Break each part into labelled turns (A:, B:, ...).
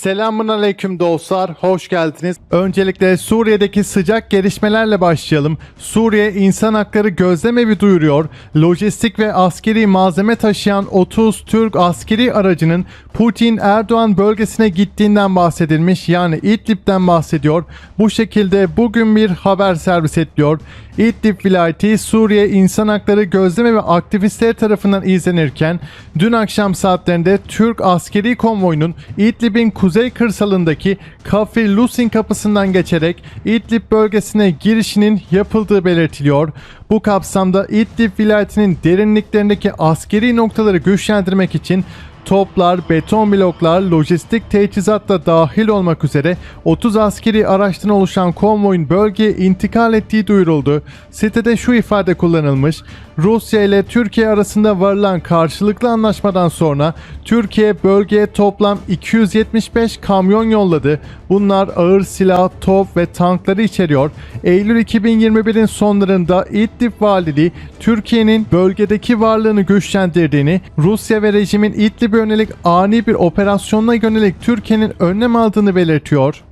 A: Selamun aleyküm dostlar, hoş geldiniz. Öncelikle Suriye'deki sıcak gelişmelerle başlayalım. Suriye İnsan Hakları Gözlemevi duyuruyor. Lojistik ve askeri malzeme taşıyan 30 Türk askeri aracının Putin-Erdoğan bölgesine gittiğinden bahsedilmiş. Yani İdlib'den bahsediyor. Bu şekilde bugün bir haber servis ediliyor. İdlib vilayeti Suriye İnsan Hakları Gözleme ve aktivistleri tarafından izlenirken dün akşam saatlerinde Türk askeri konvoyunun İdlib'in kuzey kırsalındaki Kafir Lusin kapısından geçerek İdlib bölgesine girişinin yapıldığı belirtiliyor. Bu kapsamda İdlib vilayetinin derinliklerindeki askeri noktaları güçlendirmek için Toplar, beton bloklar, lojistik teçhizat da dahil olmak üzere 30 askeri araçtan oluşan konvoyun bölgeye intikal ettiği duyuruldu. Sitede şu ifade kullanılmış. Rusya ile Türkiye arasında varılan karşılıklı anlaşmadan sonra Türkiye bölgeye toplam 275 kamyon yolladı. Bunlar ağır silah, top ve tankları içeriyor. Eylül 2021'in sonlarında İdlib Valiliği Türkiye'nin bölgedeki varlığını güçlendirdiğini, Rusya ve rejimin İdlib'e yönelik ani bir operasyonla yönelik Türkiye'nin önlem aldığını belirtiyor.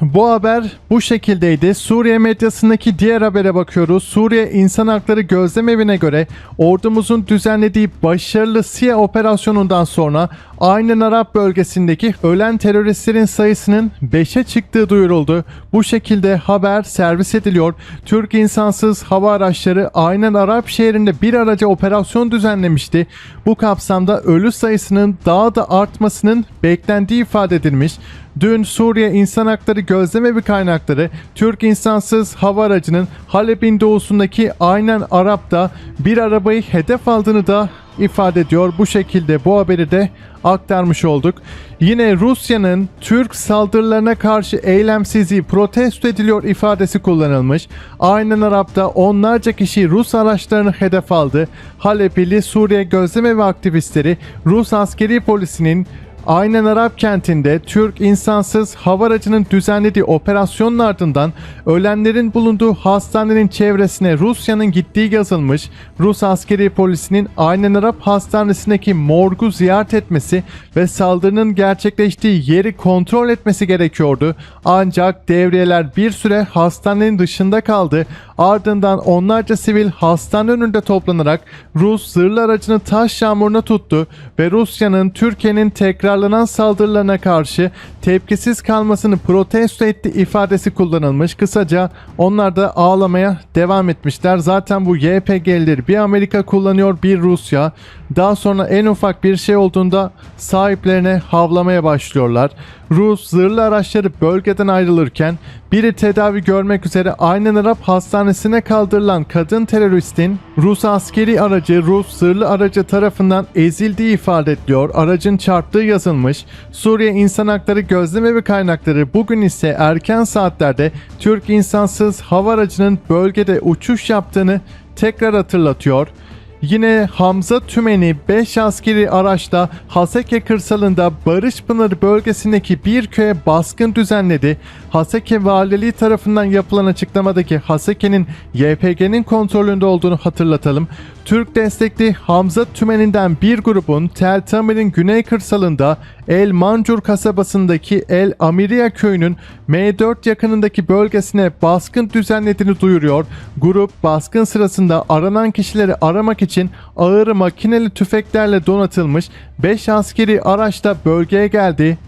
A: Bu haber bu şekildeydi. Suriye medyasındaki diğer habere bakıyoruz. Suriye İnsan Hakları Gözlem Evi'ne göre ordumuzun düzenlediği başarılı SİA operasyonundan sonra aynen Arap bölgesindeki ölen teröristlerin sayısının 5'e çıktığı duyuruldu. Bu şekilde haber servis ediliyor. Türk insansız hava araçları aynen Arap şehrinde bir araca operasyon düzenlemişti. Bu kapsamda ölü sayısının daha da artmasının beklendiği ifade edilmiş. Dün Suriye İnsan Hakları Gözlemevi kaynakları Türk insansız hava aracının Halep'in doğusundaki aynen Arap'ta bir arabayı hedef aldığını da ifade ediyor. Bu şekilde bu haberi de aktarmış olduk. Yine Rusya'nın Türk saldırılarına karşı eylemsizliği protesto ediliyor ifadesi kullanılmış. Aynen Arap'ta onlarca kişi Rus araçlarını hedef aldı. Halep'li Suriye Gözlemevi aktivistleri Rus askeri polisinin Aynen Arap kentinde Türk insansız hava aracının düzenlediği operasyonun ardından ölenlerin bulunduğu hastanenin çevresine Rusya'nın gittiği yazılmış. Rus askeri polisinin Aynen Arap hastanesindeki morgu ziyaret etmesi ve saldırının gerçekleştiği yeri kontrol etmesi gerekiyordu. Ancak devriyeler bir süre hastanenin dışında kaldı. Ardından onlarca sivil hastane önünde toplanarak Rus zırhlı aracını taş yağmuruna tuttu ve Rusya'nın Türkiye'nin tekrarlanan saldırılarına karşı tepkisiz kalmasını protesto etti ifadesi kullanılmış. Kısaca onlar da ağlamaya devam etmişler. Zaten bu YPG'leri bir Amerika kullanıyor bir Rusya. Daha sonra en ufak bir şey olduğunda sahiplerine havlamaya başlıyorlar. Rus zırhlı araçları bölgeden ayrılırken biri tedavi görmek üzere aynen Arap hastanesine kaldırılan kadın teröristin Rus askeri aracı Rus zırhlı aracı tarafından ezildiği ifade ediliyor. Aracın çarptığı yazılmış. Suriye İnsan Hakları Gözlemevi kaynakları bugün ise erken saatlerde Türk insansız hava aracının bölgede uçuş yaptığını tekrar hatırlatıyor. Yine Hamza Tümeni 5 askeri araçla Haseke kırsalında Barışpınar bölgesindeki bir köye baskın düzenledi. Haseke Valiliği tarafından yapılan açıklamadaki Haseke'nin YPG'nin kontrolünde olduğunu hatırlatalım. Türk destekli Hamza Tümeni'nden bir grubun Tel Tamir'in güney kırsalında El Mancur kasabasındaki El Amiriya köyünün M4 yakınındaki bölgesine baskın düzenlediğini duyuruyor. Grup baskın sırasında aranan kişileri aramak için ağır makineli tüfeklerle donatılmış 5 askeri araçla bölgeye geldi.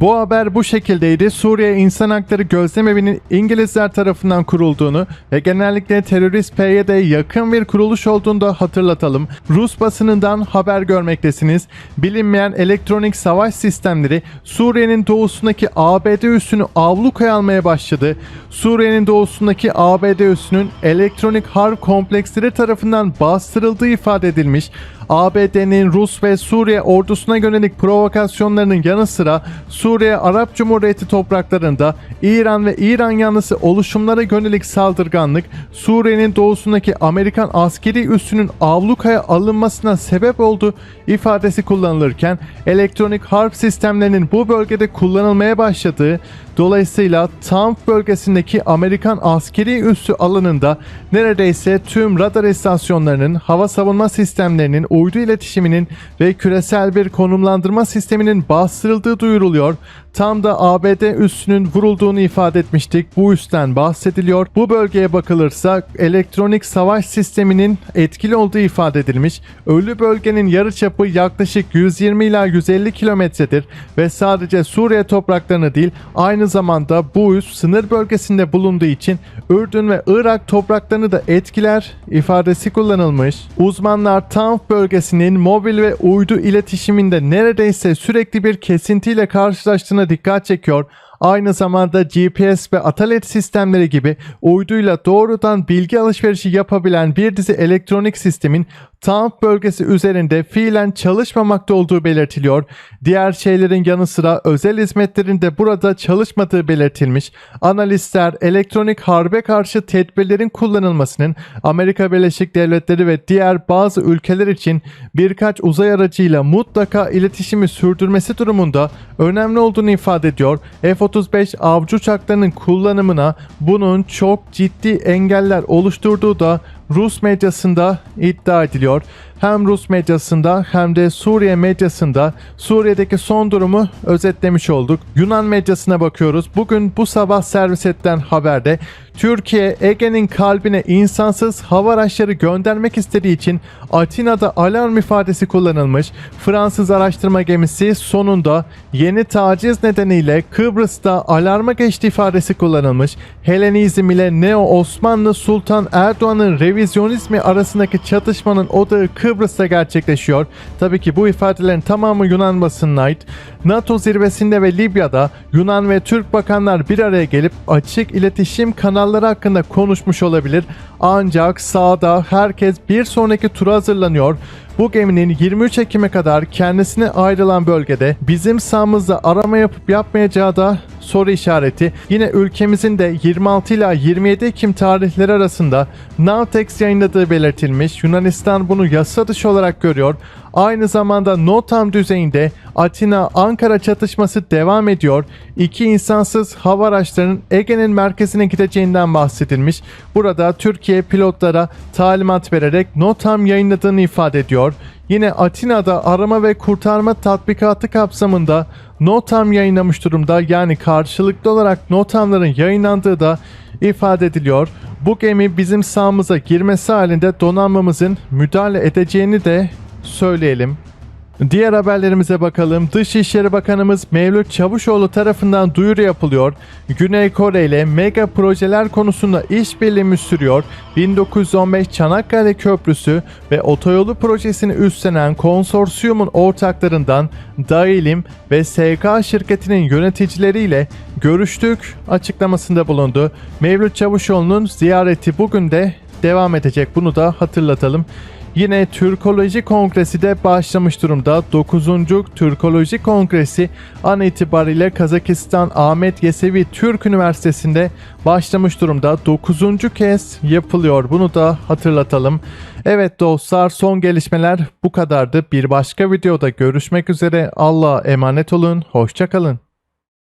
A: Bu haber bu şekildeydi. Suriye İnsan Hakları Gözlemevi'nin İngilizler tarafından kurulduğunu ve genellikle terörist PYD'ye yakın bir kuruluş olduğunu da hatırlatalım. Rus basınından haber görmektesiniz. Bilinmeyen elektronik savaş sistemleri Suriye'nin doğusundaki ABD üssünü avlukaya almaya başladı. Suriye'nin doğusundaki ABD üssünün elektronik harp kompleksleri tarafından bastırıldığı ifade edilmiş. ABD'nin Rus ve Suriye ordusuna yönelik provokasyonlarının yanı sıra Suriye Arap Cumhuriyeti topraklarında İran ve İran yanlısı oluşumlara yönelik saldırganlık Suriye'nin doğusundaki Amerikan askeri üssünün avlukaya alınmasına sebep oldu ifadesi kullanılırken elektronik harp sistemlerinin bu bölgede kullanılmaya başladığı Dolayısıyla Tanf bölgesindeki Amerikan askeri üssü alanında neredeyse tüm radar istasyonlarının, hava savunma sistemlerinin, uydu iletişiminin ve küresel bir konumlandırma sisteminin bastırıldığı duyuruluyor. Tam da ABD üssünün vurulduğunu ifade etmiştik. Bu üstten bahsediliyor. Bu bölgeye bakılırsa elektronik savaş sisteminin etkili olduğu ifade edilmiş. Ölü bölgenin yarıçapı yaklaşık 120 ila 150 kilometredir ve sadece Suriye topraklarını değil aynı zamanda bu üs sınır bölgesinde bulunduğu için Ürdün ve Irak topraklarını da etkiler ifadesi kullanılmış. Uzmanlar Tanf bölgesinin mobil ve uydu iletişiminde neredeyse sürekli bir kesintiyle karşılaştığına dikkat çekiyor. Aynı zamanda GPS ve atalet sistemleri gibi uyduyla doğrudan bilgi alışverişi yapabilen bir dizi elektronik sistemin Tanf bölgesi üzerinde fiilen çalışmamakta olduğu belirtiliyor. Diğer şeylerin yanı sıra özel hizmetlerin de burada çalışmadığı belirtilmiş. Analistler elektronik harbe karşı tedbirlerin kullanılmasının Amerika Birleşik Devletleri ve diğer bazı ülkeler için birkaç uzay aracıyla mutlaka iletişimi sürdürmesi durumunda önemli olduğunu ifade ediyor. F-35 avcı uçaklarının kullanımına bunun çok ciddi engeller oluşturduğu da Rus medyasında iddia ediliyor. Hem Rus medyasında hem de Suriye medyasında Suriye'deki son durumu özetlemiş olduk. Yunan medyasına bakıyoruz. Bugün bu sabah servis edilen haberde Türkiye Ege'nin kalbine insansız hava araçları göndermek istediği için Atina'da alarm ifadesi kullanılmış. Fransız araştırma gemisi sonunda yeni taciz nedeniyle Kıbrıs'ta alarma geçti ifadesi kullanılmış. Helenizm ile Neo Osmanlı Sultan Erdoğan'ın revizyonizmi arasındaki çatışmanın odağı Kıbrıs'ta gerçekleşiyor. Tabii ki bu ifadelerin tamamı Yunan basınına ait. NATO zirvesinde ve Libya'da Yunan ve Türk bakanlar bir araya gelip açık iletişim kanalları hakkında konuşmuş olabilir. Ancak sahada herkes bir sonraki tura hazırlanıyor. Bu geminin 23 Ekim'e kadar kendisine ayrılan bölgede bizim sahamızda arama yapıp yapmayacağı da soru işareti. Yine ülkemizin de 26 ila 27 Ekim tarihleri arasında Navtex yayınladığı belirtilmiş. Yunanistan bunu yasa dışı olarak görüyor. Aynı zamanda NOTAM düzeyinde Atina-Ankara çatışması devam ediyor. İki insansız hava araçlarının Ege'nin merkezine gideceğinden bahsedilmiş. Burada Türkiye pilotlara talimat vererek NOTAM yayınladığını ifade ediyor. Yine Atina'da arama ve kurtarma tatbikatı kapsamında NOTAM yayınlamış durumda. Yani karşılıklı olarak NOTAM'ların yayınlandığı da ifade ediliyor. Bu gemi bizim sahamıza girmesi halinde donanmamızın müdahale edeceğini de söyleyelim. Diğer haberlerimize bakalım. Dışişleri Bakanımız Mevlüt Çavuşoğlu tarafından duyuru yapılıyor. Güney Kore ile mega projeler konusunda işbirliği sürüyor. 1915 Çanakkale Köprüsü ve otoyolu projesini üstlenen konsorsiyumun ortaklarından Dailim ve SK şirketinin yöneticileriyle görüştük açıklamasında bulundu. Mevlüt Çavuşoğlu'nun ziyareti bugün de devam edecek. Bunu da hatırlatalım. Yine Türkoloji Kongresi de başlamış durumda. 9. Türkoloji Kongresi an itibariyle Kazakistan Ahmet Yesevi Türk Üniversitesi'nde başlamış durumda. 9. kez yapılıyor. Bunu da hatırlatalım. Evet dostlar son gelişmeler bu kadardı. Bir başka videoda görüşmek üzere. Allah'a emanet olun. Hoşçakalın.